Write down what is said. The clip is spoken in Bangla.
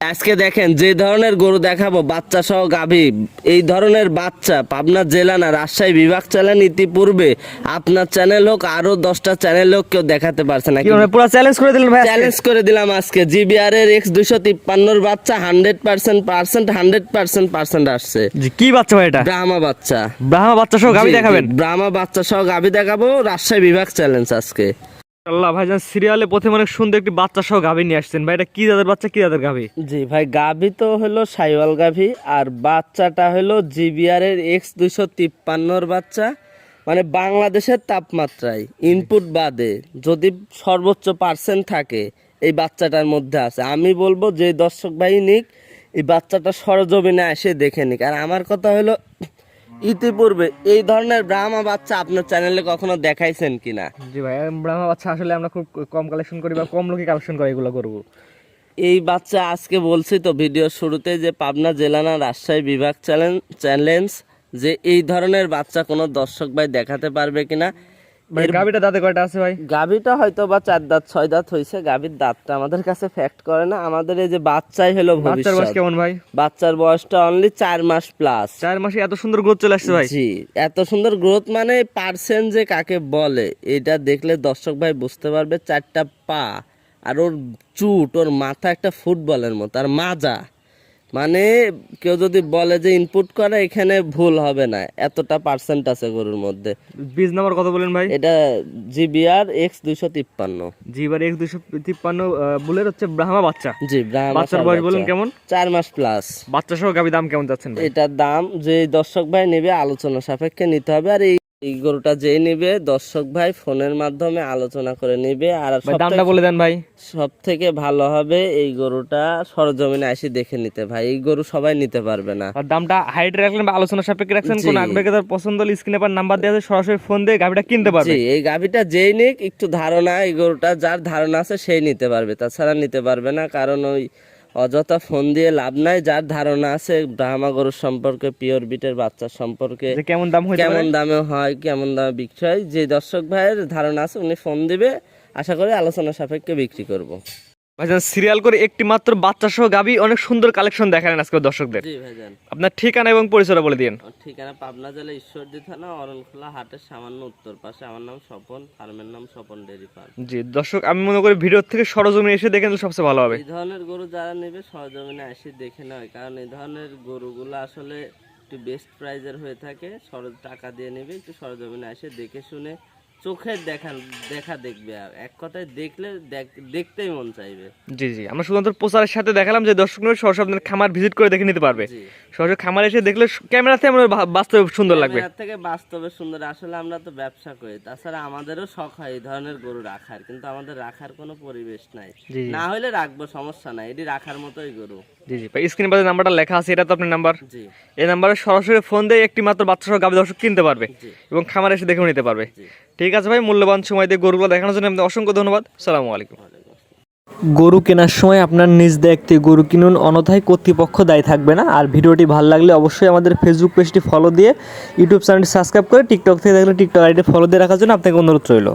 আজকে দেখেন যে ধরনের গরু দেখাবো বাচ্চা সহ গাভী এই ধরনের বাচ্চা পাবনা জেলা না রাজশাহী বিভাগ চ্যানেল ইতিপূর্বে আপনার চ্যানেল হোক আরও দশটা চ্যানেল হোক কেউ দেখাতে পারছে না। পুরো চ্যালেঞ্জ করে দিলেন ভাই আজকে? চ্যালেঞ্জ করে দিলাম আজকে। জিবিআর এর এক্স দুইশো তিপ্পান্নর বাচ্চা hundred percent percent hundred percent percent আসছে। কি বাচ্চা ভাই এটা? ব্রাহ্মা বাচ্চা। ব্রাহ্মা বাচ্চা সহ জি, দেখাবেন? ব্রাহ্মা বাচ্চা সহ গাভী দেখাবো রাজশাহী বিভাগ চ্যালেঞ্জ আজকে। আল্লাহ ভাইজান সিরিয়ালে প্রথমে অনেক সুন্দর একটি বাচ্চা সহ গাভী নিয়ে আসছেন। ভাই এটা কি জাতের বাচ্চা কি জাতের গাভী? জি ভাই গাভী তো হলো সাইওয়াল গাভী আর বাচ্চাটা হলো জিবিআর এর এক্স দুইশো তিপ্পান্নর বাচ্চা। মানে বাংলাদেশের তাপমাত্রায় ইনপুট বাদে যদি সর্বোচ্চ পার্সেন্ট থাকে এই বাচ্চাটার মধ্যে আছে। আমি বলব যে দর্শক ভাই নিক এই বাচ্চাটা সরজমিনে এসে দেখে নিক। আর আমার কথা হলো ইতিপূর্বে এই ধরনের ব্রাহ্মা বাচ্চা আপনার চ্যানেলে কখনো দেখাইছেন কিনা? জি ভাই ব্রাহ্মা বাচ্চা আসলে আমরা খুব কম কালেকশন করি বা কম লোকে কালেকশন করে এগুলো করব এই বাচ্চা আজকে বলছি তো ভিডিওর শুরুতে যে পাবনা জেলা না রাজশাহী বিভাগ চ্যালেঞ্জ চ্যালেঞ্জ যে এই ধরনের বাচ্চা কোনো দর্শক ভাই দেখাতে পারবে কিনা? মানে গাবিটা দাঁতে কয়টা আছে ভাই? হয়তো বা চার দাঁত ছয় দাঁত দাঁতটা আমাদের কাছে ফ্যাক্ট করে না। আমাদের এই যে বাচ্চাই হলো বাচ্চার বয়স কেমন ভাই? বাচ্চার বয়সটা অনলি চার মাস প্লাস চার মাসে এত সুন্দর গ্রোথ চলে আসছে ভাই। জি এত সুন্দর গ্রোথ মানে পার্সেন্ট যে কাকে বলে এটা দেখলে দর্শক ভাই বুঝতে পারবে চারটা পা আর ওর চুট ওর মাথা একটা ফুটবলের মতো আর মাজা। মানে কেউ যদি বলে যে ইনপুট করে এখানে ভুল হবে না। এতটা পার্সেন্ট আছে গরুর মধ্যে। বীজ নাম্বার কত বলেন ভাই? এটা জিবিআর এক্স দুইশো তিপ্পান্ন। জি এবার এক দুশো তিপ্পান্ন বুলের হচ্ছে ব্রাহ্মা বাচ্চা। জি ব্রাহ্মা বাচ্চার বয়স বলুন কেমন? চার মাস প্লাস বাচ্চা সহ গাবি দাম কেমন যাচ্ছেন এটার দাম যে দর্শক ভাই নেবে আলোচনা সাপেক্ষে নিতে হবে। আর এই এই গরুটা যেই নেবে দর্শক ভাই ফোনের মাধ্যমে আলোচনা করে নেবে। আর দামটা বলে দেন ভাই। সব থেকে ভালো হবে এই গরুটা সরজমিনে এসে দেখে নিতে ভাই। এই গরু সবাই নিতে পারবে না। আর দামটা হাইট রাখলেন বা আলোচনা সাপেক্ষে রাখছেন কোন। আগ্রহে তার পছন্দ হলে স্ক্রিনে পার নাম্বার দেওয়া আছে সরাসরি ফোন দিয়ে গাবিটা কিনতে পারবে। জি এই গাভিটা যেই নিক একটু ধারণা এই গরুটা যার ধারণা আছে সেই নিতে পারবে। তাছাড়া নিতে পারবে না কারণ ওই অযথা ফোন দিয়ে লাভ নাই যার ধারণা আছে ব্রাহ্মা গরুর সম্পর্কে পিওর বিটের বাচ্চা সম্পর্কে। কেমন দাম হয় কেমন দামে হয় কেমন দামে বিক্রি হয় যে দর্শক ভাইয়ের ধারণা আছে উনি ফোন দিবে। আশা করি আলোচনা সাপেক্ষে বিক্রি করব। ভাইজান সিরিয়াল করে একটি মাত্র বাচ্চা সহ গাবি অনেক সুন্দর কালেকশন দেখালেন আজকে দর্শকদের। জি ভাইজান। আপনার ঠিকানা এবং পরিচয়টা বলে দিন। ঠিকানা পাবনা জেলা ঈশ্বরদী থানা অরণখোলা হাটের সামান্য উত্তর পাশে। আমার নাম স্বপন ফার্মের নাম স্বপন ডেরি ফার্ম। জি দর্শক আমি মনে করি ভিডিও থেকে সরজমিনে এসে দেখেন তো সবচেয়ে ভালো হবে। এই ধরনের গরু যারা নেবে সরজমিনে এসে দেখে নেয় কারণ এই ধরনের গরুগুলো আসলে একটু বেস্ট প্রাইজের হয়ে থাকে। সরজ টাকা দিয়ে নেবে একটু সরজমিনে এসে দেখে শুনে চোখের দেখা দেখা দেখবে আর। এক কথায় দেখলে দেখতেই মন চাইবে। জি জি। আমরা শুধুমাত্র প্রচারের সাথে দেখালাম যে দর্শক সরাসরি আপনার খামার ভিজিট করে দেখে নিতে পারবে। সরাসরি খামার এসে দেখলে ক্যামেরাতে আমার বাস্তবে সুন্দর লাগবে। থেকে বাস্তবে সুন্দর। আসলে আমরা তো ব্যবসা করি। তাছাড়া আমাদেরও শখ হয় এই ধরনের গরু রাখার। কিন্তু আমাদের রাখার কোনো পরিবেশ নাই। না হলে রাখব সমস্যা নাই। এটি রাখার মতোই গরু। জি জি। স্ক্রিনে পাশে নাম্বারটা লেখা আছে এটা তো আপনার নাম্বার জি। এই নাম্বারে সরাসরি ফোন দিয়ে একটি মাত্র বাচ্চা সহ গাভী দর্শক কিনতে পারবে এবং খামার এসে দেখেও নিতে পারবে। ঠিক আছে ভাই মূল্যবান সময় দিয়ে গরুগুলো দেখানোর জন্য আপনাদের অসংখ্য ধন্যবাদ। সালামু আলাইকুম। ওয়ালাইকুম গরু কেনার সময় আপনার নিজ দায়িত্বে গরু কিনুন অনথায় কর্তৃপক্ষ দায়ী থাকবে না। আর ভিডিওটি ভালো লাগলে অবশ্যই আমাদের ফেসবুক পেজটি ফলো দিয়ে ইউটিউব চ্যানেলটি সাবস্ক্রাইব করে টিকটক থেকে দেখলে টিকটক আইডি ফলো দিয়ে রাখার জন্য আপনাকে অনুরোধ রইল।